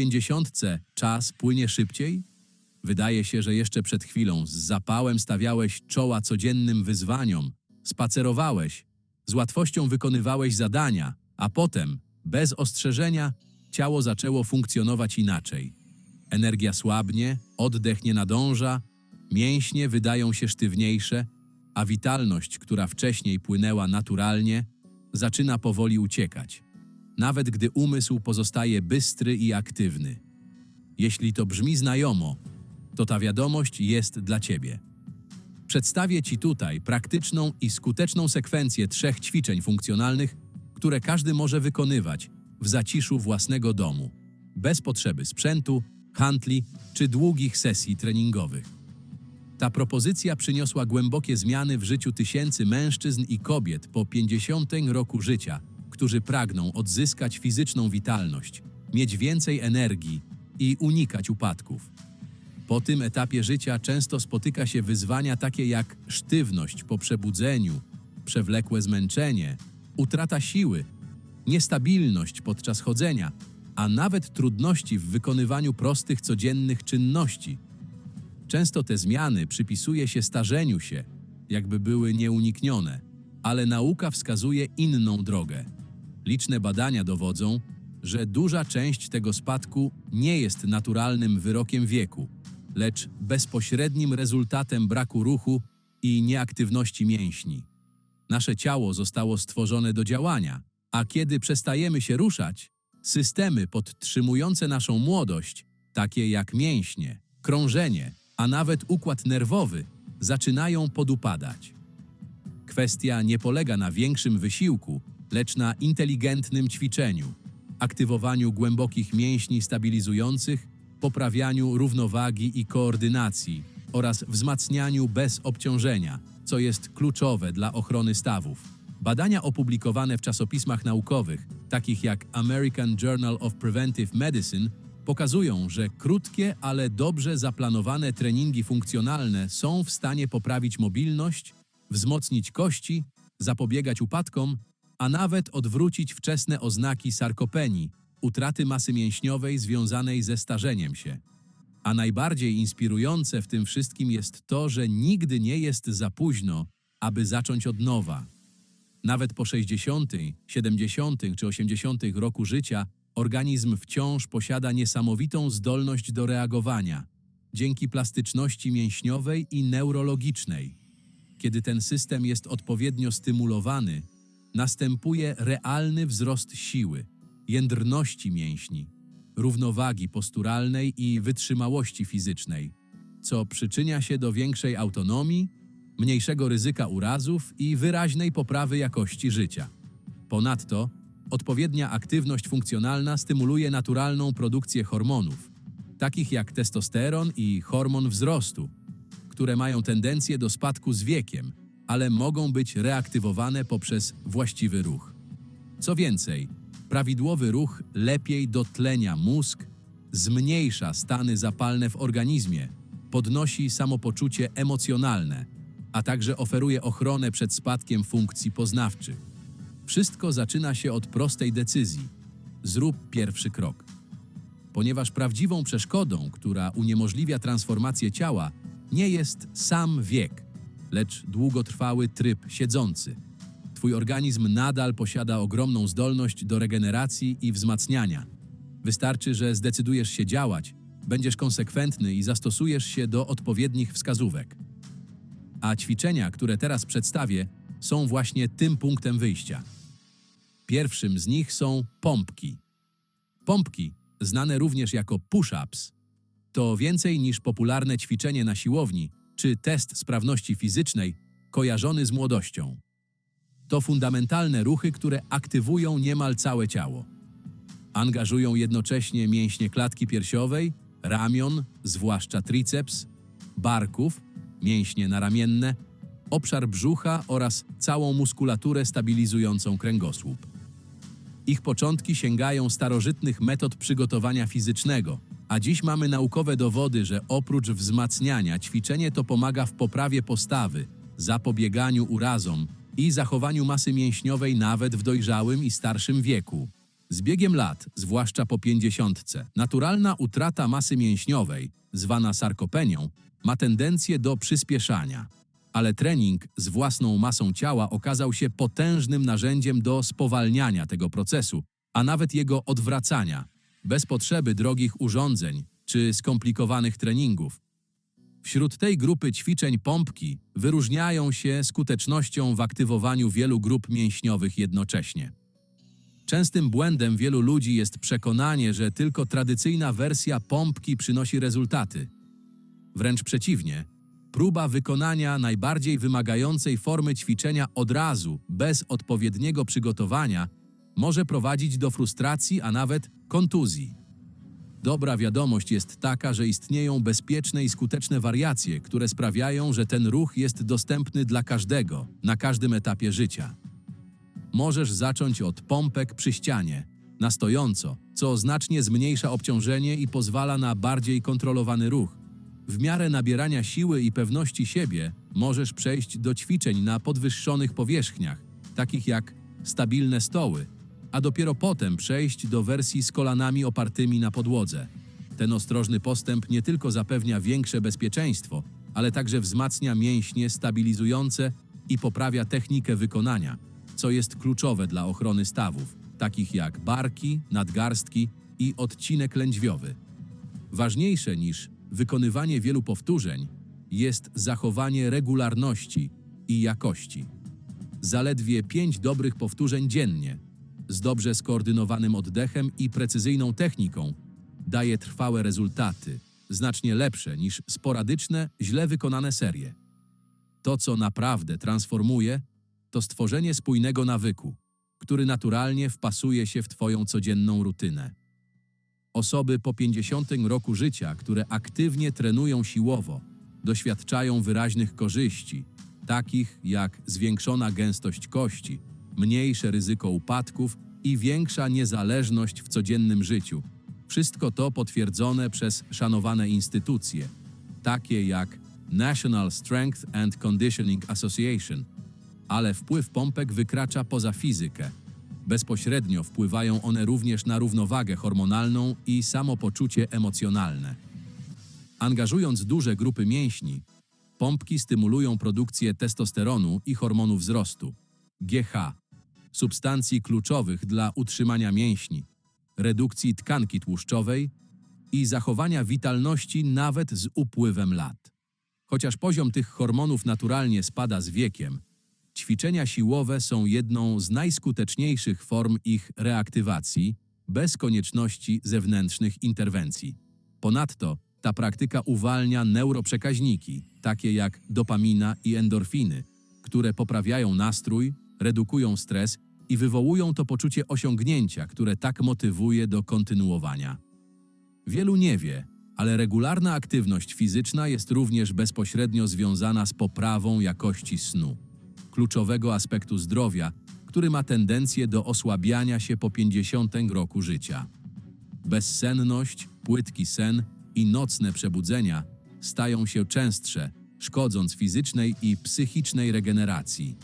pięćdziesiątce czas płynie szybciej? Wydaje się, że jeszcze przed chwilą z zapałem stawiałeś czoła codziennym wyzwaniom, spacerowałeś, z łatwością wykonywałeś zadania, a potem, bez ostrzeżenia, ciało zaczęło funkcjonować inaczej. Energia słabnie, oddech nie nadąża, mięśnie wydają się sztywniejsze, a witalność, która wcześniej płynęła naturalnie, zaczyna powoli uciekać, nawet gdy umysł pozostaje bystry i aktywny. Jeśli to brzmi znajomo, to ta wiadomość jest dla Ciebie. Przedstawię Ci tutaj praktyczną i skuteczną sekwencję trzech ćwiczeń funkcjonalnych, które każdy może wykonywać w zaciszu własnego domu, bez potrzeby sprzętu, handli czy długich sesji treningowych. Ta propozycja przyniosła głębokie zmiany w życiu tysięcy mężczyzn i kobiet po 50 roku życia, którzy pragną odzyskać fizyczną witalność, mieć więcej energii i unikać upadków. Po tym etapie życia często spotyka się wyzwania takie jak sztywność po przebudzeniu, przewlekłe zmęczenie, utrata siły, niestabilność podczas chodzenia, a nawet trudności w wykonywaniu prostych codziennych czynności. Często te zmiany przypisuje się starzeniu się, jakby były nieuniknione, ale nauka wskazuje inną drogę. Liczne badania dowodzą, że duża część tego spadku nie jest naturalnym wyrokiem wieku, lecz bezpośrednim rezultatem braku ruchu i nieaktywności mięśni. Nasze ciało zostało stworzone do działania, a kiedy przestajemy się ruszać, systemy podtrzymujące naszą młodość, takie jak mięśnie, krążenie, a nawet układ nerwowy, zaczynają podupadać. Kwestia nie polega na większym wysiłku, lecz na inteligentnym ćwiczeniu, aktywowaniu głębokich mięśni stabilizujących, poprawianiu równowagi i koordynacji oraz wzmacnianiu bez obciążenia, co jest kluczowe dla ochrony stawów. Badania opublikowane w czasopismach naukowych, takich jak American Journal of Preventive Medicine, pokazują, że krótkie, ale dobrze zaplanowane treningi funkcjonalne są w stanie poprawić mobilność, wzmocnić kości, zapobiegać upadkom, a nawet odwrócić wczesne oznaki sarkopenii, utraty masy mięśniowej związanej ze starzeniem się. A najbardziej inspirujące w tym wszystkim jest to, że nigdy nie jest za późno, aby zacząć od nowa. Nawet po 60., 70. czy 80. roku życia organizm wciąż posiada niesamowitą zdolność do reagowania dzięki plastyczności mięśniowej i neurologicznej. Kiedy ten system jest odpowiednio stymulowany, następuje realny wzrost siły, jędrności mięśni, równowagi posturalnej i wytrzymałości fizycznej, co przyczynia się do większej autonomii, mniejszego ryzyka urazów i wyraźnej poprawy jakości życia. Ponadto, odpowiednia aktywność funkcjonalna stymuluje naturalną produkcję hormonów, takich jak testosteron i hormon wzrostu, które mają tendencję do spadku z wiekiem, ale mogą być reaktywowane poprzez właściwy ruch. Co więcej, prawidłowy ruch lepiej dotlenia mózg, zmniejsza stany zapalne w organizmie, podnosi samopoczucie emocjonalne, a także oferuje ochronę przed spadkiem funkcji poznawczych. Wszystko zaczyna się od prostej decyzji: zrób pierwszy krok. Ponieważ prawdziwą przeszkodą, która uniemożliwia transformację ciała, nie jest sam wiek, lecz długotrwały tryb siedzący. Twój organizm nadal posiada ogromną zdolność do regeneracji i wzmacniania. Wystarczy, że zdecydujesz się działać, będziesz konsekwentny i zastosujesz się do odpowiednich wskazówek. A ćwiczenia, które teraz przedstawię, są właśnie tym punktem wyjścia. Pierwszym z nich są pompki. Pompki, znane również jako push-ups, to więcej niż popularne ćwiczenie na siłowni czy test sprawności fizycznej kojarzony z młodością. To fundamentalne ruchy, które aktywują niemal całe ciało. Angażują jednocześnie mięśnie klatki piersiowej, ramion, zwłaszcza triceps, barków, mięśnie naramienne, obszar brzucha oraz całą muskulaturę stabilizującą kręgosłup. Ich początki sięgają starożytnych metod przygotowania fizycznego, a dziś mamy naukowe dowody, że oprócz wzmacniania ćwiczenie to pomaga w poprawie postawy, zapobieganiu urazom i zachowaniu masy mięśniowej nawet w dojrzałym i starszym wieku. Z biegiem lat, zwłaszcza po pięćdziesiątce, naturalna utrata masy mięśniowej, zwana sarkopenią, ma tendencję do przyspieszania. Ale trening z własną masą ciała okazał się potężnym narzędziem do spowalniania tego procesu, a nawet jego odwracania, bez potrzeby drogich urządzeń czy skomplikowanych treningów. Wśród tej grupy ćwiczeń pompki wyróżniają się skutecznością w aktywowaniu wielu grup mięśniowych jednocześnie. Częstym błędem wielu ludzi jest przekonanie, że tylko tradycyjna wersja pompki przynosi rezultaty. Wręcz przeciwnie, próba wykonania najbardziej wymagającej formy ćwiczenia od razu, bez odpowiedniego przygotowania, może prowadzić do frustracji, a nawet kontuzji. Dobra wiadomość jest taka, że istnieją bezpieczne i skuteczne wariacje, które sprawiają, że ten ruch jest dostępny dla każdego, na każdym etapie życia. Możesz zacząć od pompek przy ścianie, na stojąco, co znacznie zmniejsza obciążenie i pozwala na bardziej kontrolowany ruch. W miarę nabierania siły i pewności siebie możesz przejść do ćwiczeń na podwyższonych powierzchniach, takich jak stabilne stoły, a dopiero potem przejść do wersji z kolanami opartymi na podłodze. Ten ostrożny postęp nie tylko zapewnia większe bezpieczeństwo, ale także wzmacnia mięśnie stabilizujące i poprawia technikę wykonania, co jest kluczowe dla ochrony stawów, takich jak barki, nadgarstki i odcinek lędźwiowy. Ważniejsze niż wykonywanie wielu powtórzeń jest zachowanie regularności i jakości. Zaledwie pięć dobrych powtórzeń dziennie, z dobrze skoordynowanym oddechem i precyzyjną techniką, daje trwałe rezultaty, znacznie lepsze niż sporadyczne, źle wykonane serie. To, co naprawdę transformuje, to stworzenie spójnego nawyku, który naturalnie wpasuje się w Twoją codzienną rutynę. Osoby po 50 roku życia, które aktywnie trenują siłowo, doświadczają wyraźnych korzyści, takich jak zwiększona gęstość kości, mniejsze ryzyko upadków i większa niezależność w codziennym życiu. Wszystko to potwierdzone przez szanowane instytucje, takie jak National Strength and Conditioning Association, ale wpływ pompek wykracza poza fizykę. Bezpośrednio wpływają one również na równowagę hormonalną i samopoczucie emocjonalne. Angażując duże grupy mięśni, pompki stymulują produkcję testosteronu i hormonu wzrostu GH, substancji kluczowych dla utrzymania mięśni, redukcji tkanki tłuszczowej i zachowania witalności nawet z upływem lat. Chociaż poziom tych hormonów naturalnie spada z wiekiem, ćwiczenia siłowe są jedną z najskuteczniejszych form ich reaktywacji bez konieczności zewnętrznych interwencji. Ponadto ta praktyka uwalnia neuroprzekaźniki, takie jak dopamina i endorfiny, które poprawiają nastrój, redukują stres i wywołują to poczucie osiągnięcia, które tak motywuje do kontynuowania. Wielu nie wie, ale regularna aktywność fizyczna jest również bezpośrednio związana z poprawą jakości snu, kluczowego aspektu zdrowia, który ma tendencję do osłabiania się po 50 roku życia. Bezsenność, płytki sen i nocne przebudzenia stają się częstsze, szkodząc fizycznej i psychicznej regeneracji.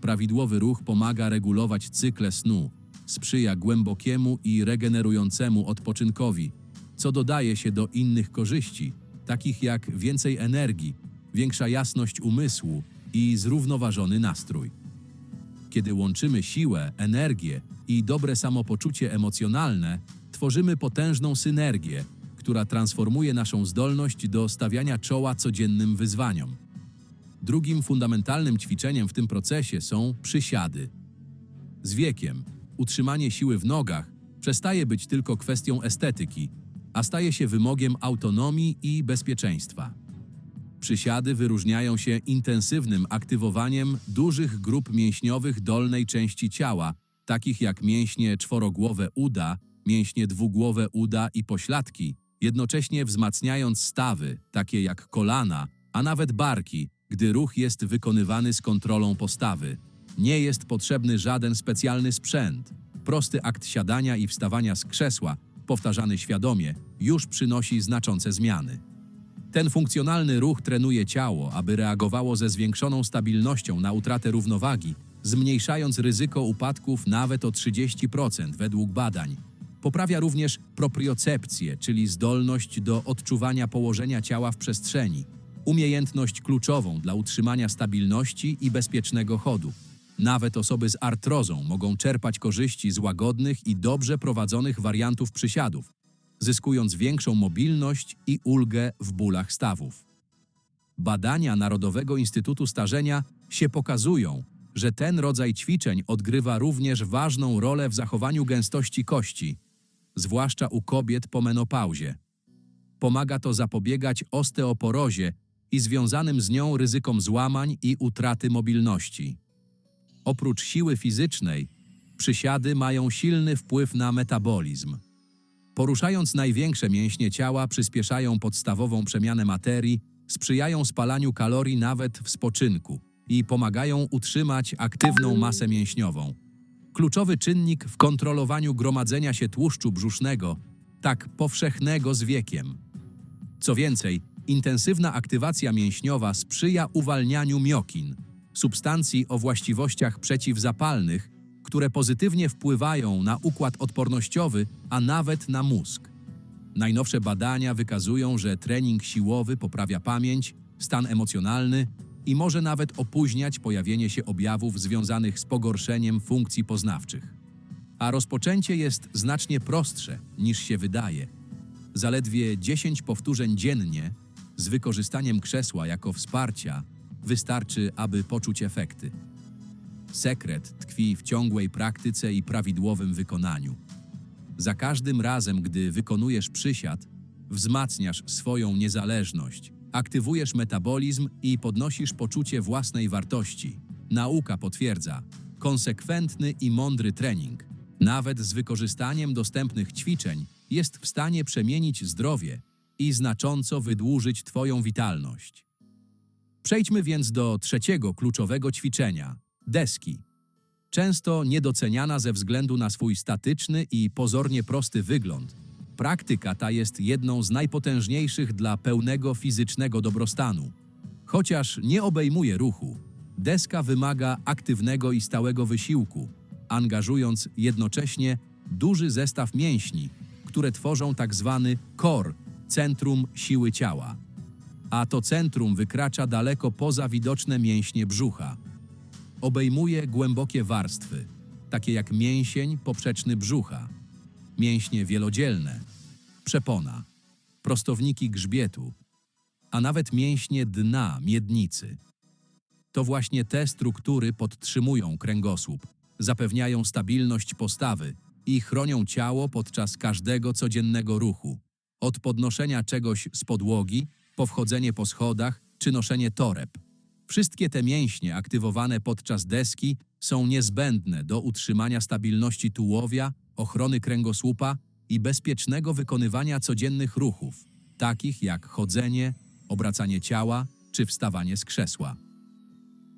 Prawidłowy ruch pomaga regulować cykle snu, sprzyja głębokiemu i regenerującemu odpoczynkowi, co dodaje się do innych korzyści, takich jak więcej energii, większa jasność umysłu i zrównoważony nastrój. Kiedy łączymy siłę, energię i dobre samopoczucie emocjonalne, tworzymy potężną synergię, która transformuje naszą zdolność do stawiania czoła codziennym wyzwaniom. Drugim fundamentalnym ćwiczeniem w tym procesie są przysiady. Z wiekiem utrzymanie siły w nogach przestaje być tylko kwestią estetyki, a staje się wymogiem autonomii i bezpieczeństwa. Przysiady wyróżniają się intensywnym aktywowaniem dużych grup mięśniowych dolnej części ciała, takich jak mięśnie czworogłowe uda, mięśnie dwugłowe uda i pośladki, jednocześnie wzmacniając stawy, takie jak kolana, a nawet barki, gdy ruch jest wykonywany z kontrolą postawy. Nie jest potrzebny żaden specjalny sprzęt. Prosty akt siadania i wstawania z krzesła, powtarzany świadomie, już przynosi znaczące zmiany. Ten funkcjonalny ruch trenuje ciało, aby reagowało ze zwiększoną stabilnością na utratę równowagi zmniejszając ryzyko upadków nawet o 30% według badań. Poprawia również propriocepcję, czyli zdolność do odczuwania położenia ciała w przestrzeni, umiejętność kluczową dla utrzymania stabilności i bezpiecznego chodu. Nawet osoby z artrozą mogą czerpać korzyści z łagodnych i dobrze prowadzonych wariantów przysiadów, zyskując większą mobilność i ulgę w bólach stawów. Badania Narodowego Instytutu Starzenia się pokazują, że ten rodzaj ćwiczeń odgrywa również ważną rolę w zachowaniu gęstości kości, zwłaszcza u kobiet po menopauzie. Pomaga to zapobiegać osteoporozie i związanym z nią ryzykom złamań i utraty mobilności. Oprócz siły fizycznej, przysiady mają silny wpływ na metabolizm. Poruszając największe mięśnie ciała, przyspieszają podstawową przemianę materii, sprzyjają spalaniu kalorii nawet w spoczynku i pomagają utrzymać aktywną masę mięśniową. Kluczowy czynnik w kontrolowaniu gromadzenia się tłuszczu brzusznego, tak powszechnego z wiekiem. Co więcej, intensywna aktywacja mięśniowa sprzyja uwalnianiu miokin, substancji o właściwościach przeciwzapalnych, które pozytywnie wpływają na układ odpornościowy, a nawet na mózg. Najnowsze badania wykazują, że trening siłowy poprawia pamięć, stan emocjonalny i może nawet opóźniać pojawienie się objawów związanych z pogorszeniem funkcji poznawczych. A rozpoczęcie jest znacznie prostsze niż się wydaje. Zaledwie 10 powtórzeń dziennie z wykorzystaniem krzesła jako wsparcia wystarczy, aby poczuć efekty. Sekret tkwi w ciągłej praktyce i prawidłowym wykonaniu. Za każdym razem, gdy wykonujesz przysiad, wzmacniasz swoją niezależność, aktywujesz metabolizm i podnosisz poczucie własnej wartości. Nauka potwierdza, konsekwentny i mądry trening, nawet z wykorzystaniem dostępnych ćwiczeń, jest w stanie przemienić zdrowie i znacząco wydłużyć Twoją witalność. Przejdźmy więc do trzeciego kluczowego ćwiczenia deski. Często niedoceniana ze względu na swój statyczny i pozornie prosty wygląd, praktyka ta jest jedną z najpotężniejszych dla pełnego fizycznego dobrostanu. Chociaż nie obejmuje ruchu, deska wymaga aktywnego i stałego wysiłku, angażując jednocześnie duży zestaw mięśni, które tworzą tak zwany core, centrum siły ciała. A to centrum wykracza daleko poza widoczne mięśnie brzucha. Obejmuje głębokie warstwy, takie jak mięsień poprzeczny brzucha, mięśnie wielodzielne, przepona, prostowniki grzbietu, a nawet mięśnie dna miednicy. To właśnie te struktury podtrzymują kręgosłup, zapewniają stabilność postawy i chronią ciało podczas każdego codziennego ruchu. Od podnoszenia czegoś z podłogi, po wchodzenie po schodach czy noszenie toreb. Wszystkie te mięśnie aktywowane podczas deski są niezbędne do utrzymania stabilności tułowia, ochrony kręgosłupa i bezpiecznego wykonywania codziennych ruchów, takich jak chodzenie, obracanie ciała czy wstawanie z krzesła.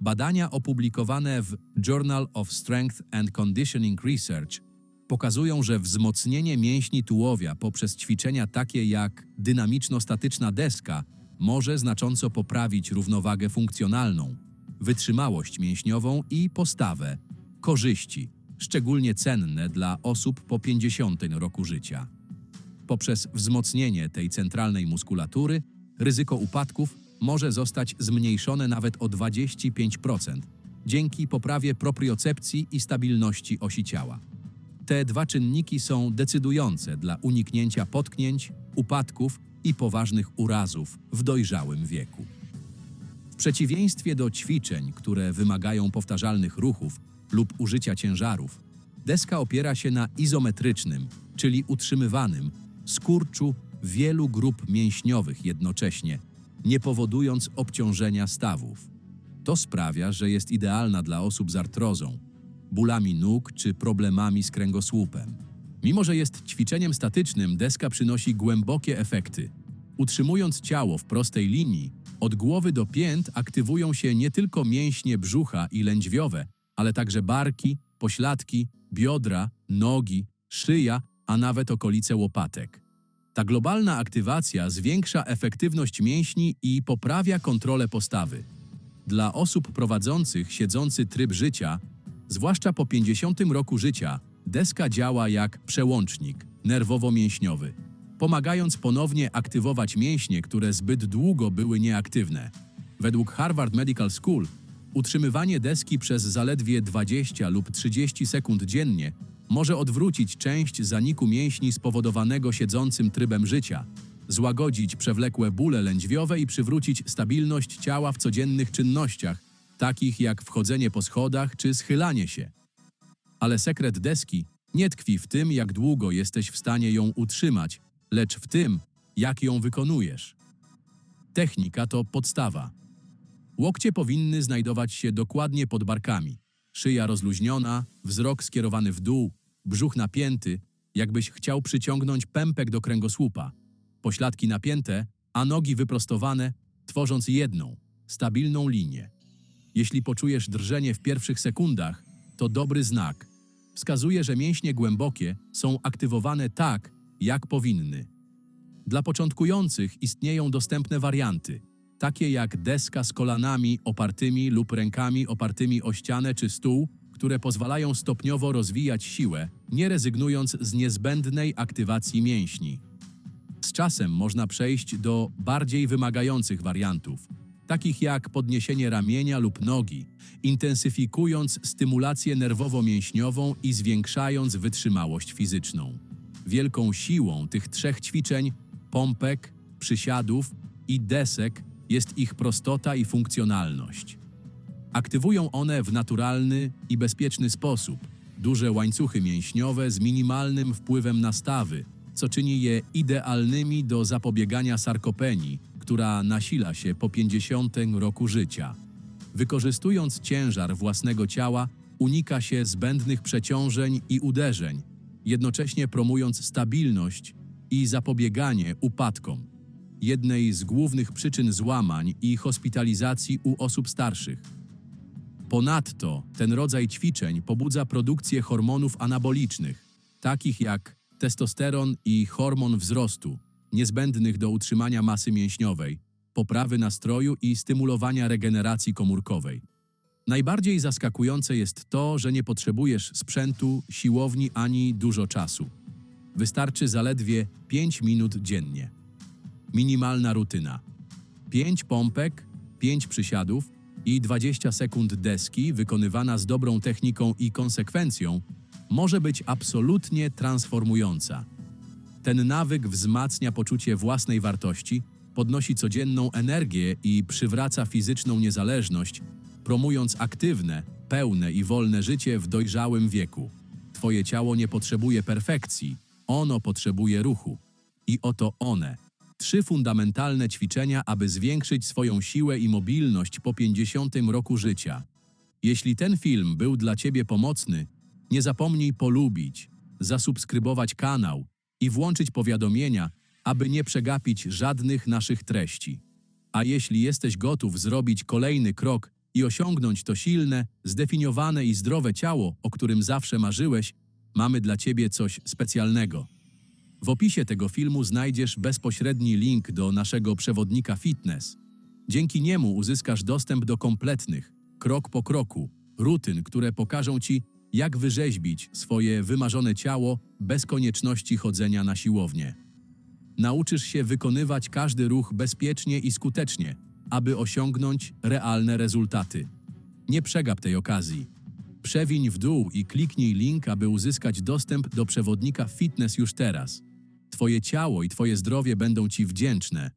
Badania opublikowane w Journal of Strength and Conditioning Research pokazują, że wzmocnienie mięśni tułowia poprzez ćwiczenia takie jak dynamiczno-statyczna deska może znacząco poprawić równowagę funkcjonalną, wytrzymałość mięśniową i postawę, korzyści, szczególnie cenne dla osób po 50 roku życia. Poprzez wzmocnienie tej centralnej muskulatury ryzyko upadków może zostać zmniejszone nawet o 25% dzięki poprawie propriocepcji i stabilności osi ciała. Te dwa czynniki są decydujące dla uniknięcia potknięć, upadków i poważnych urazów w dojrzałym wieku. W przeciwieństwie do ćwiczeń, które wymagają powtarzalnych ruchów lub użycia ciężarów, deska opiera się na izometrycznym, czyli utrzymywanym, skurczu wielu grup mięśniowych jednocześnie, nie powodując obciążenia stawów. To sprawia, że jest idealna dla osób z artrozą, bólami nóg czy problemami z kręgosłupem. Mimo, że jest ćwiczeniem statycznym, deska przynosi głębokie efekty. Utrzymując ciało w prostej linii, od głowy do pięt aktywują się nie tylko mięśnie brzucha i lędźwiowe, ale także barki, pośladki, biodra, nogi, szyja, a nawet okolice łopatek. Ta globalna aktywacja zwiększa efektywność mięśni i poprawia kontrolę postawy. Dla osób prowadzących siedzący tryb życia, zwłaszcza po 50 roku życia, deska działa jak przełącznik nerwowo-mięśniowy, pomagając ponownie aktywować mięśnie, które zbyt długo były nieaktywne. Według Harvard Medical School utrzymywanie deski przez zaledwie 20 lub 30 sekund dziennie może odwrócić część zaniku mięśni spowodowanego siedzącym trybem życia, złagodzić przewlekłe bóle lędźwiowe i przywrócić stabilność ciała w codziennych czynnościach, takich jak wchodzenie po schodach czy schylanie się. Ale sekret deski nie tkwi w tym, jak długo jesteś w stanie ją utrzymać, lecz w tym, jak ją wykonujesz. Technika to podstawa. Łokcie powinny znajdować się dokładnie pod barkami. Szyja rozluźniona, wzrok skierowany w dół, brzuch napięty, jakbyś chciał przyciągnąć pępek do kręgosłupa. Pośladki napięte, a nogi wyprostowane, tworząc jedną, stabilną linię. Jeśli poczujesz drżenie w pierwszych sekundach, to dobry znak. Wskazuje, że mięśnie głębokie są aktywowane tak, jak powinny. Dla początkujących istnieją dostępne warianty, takie jak deska z kolanami opartymi lub rękami opartymi o ścianę czy stół, które pozwalają stopniowo rozwijać siłę, nie rezygnując z niezbędnej aktywacji mięśni. Z czasem można przejść do bardziej wymagających wariantów, takich jak podniesienie ramienia lub nogi, intensyfikując stymulację nerwowo-mięśniową i zwiększając wytrzymałość fizyczną. Wielką siłą tych trzech ćwiczeń pompek, przysiadów i desek jest ich prostota i funkcjonalność. Aktywują one w naturalny i bezpieczny sposób duże łańcuchy mięśniowe z minimalnym wpływem na stawy, co czyni je idealnymi do zapobiegania sarkopenii, która nasila się po 50 roku życia. Wykorzystując ciężar własnego ciała, unika się zbędnych przeciążeń i uderzeń, jednocześnie promując stabilność i zapobieganie upadkom, jednej z głównych przyczyn złamań i hospitalizacji u osób starszych. Ponadto ten rodzaj ćwiczeń pobudza produkcję hormonów anabolicznych, takich jak testosteron i hormon wzrostu, niezbędnych do utrzymania masy mięśniowej, poprawy nastroju i stymulowania regeneracji komórkowej. Najbardziej zaskakujące jest to, że nie potrzebujesz sprzętu, siłowni ani dużo czasu. Wystarczy zaledwie 5 minut dziennie. Minimalna rutyna. 5 pompek, 5 przysiadów i 20 sekund deski wykonywana z dobrą techniką i konsekwencją może być absolutnie transformująca. Ten nawyk wzmacnia poczucie własnej wartości, podnosi codzienną energię i przywraca fizyczną niezależność, promując aktywne, pełne i wolne życie w dojrzałym wieku. Twoje ciało nie potrzebuje perfekcji, ono potrzebuje ruchu. I oto one. Trzy fundamentalne ćwiczenia, aby zwiększyć swoją siłę i mobilność po 50 roku życia. Jeśli ten film był dla Ciebie pomocny, nie zapomnij polubić, zasubskrybować kanał i włączyć powiadomienia, aby nie przegapić żadnych naszych treści. A jeśli jesteś gotów zrobić kolejny krok i osiągnąć to silne, zdefiniowane i zdrowe ciało, o którym zawsze marzyłeś, mamy dla Ciebie coś specjalnego. W opisie tego filmu znajdziesz bezpośredni link do naszego przewodnika fitness. Dzięki niemu uzyskasz dostęp do kompletnych, krok po kroku, rutyn, które pokażą Ci, jak wyrzeźbić swoje wymarzone ciało bez konieczności chodzenia na siłownię. Nauczysz się wykonywać każdy ruch bezpiecznie i skutecznie, aby osiągnąć realne rezultaty. Nie przegap tej okazji. Przewiń w dół i kliknij link, aby uzyskać dostęp do przewodnika fitness już teraz. Twoje ciało i Twoje zdrowie będą Ci wdzięczne,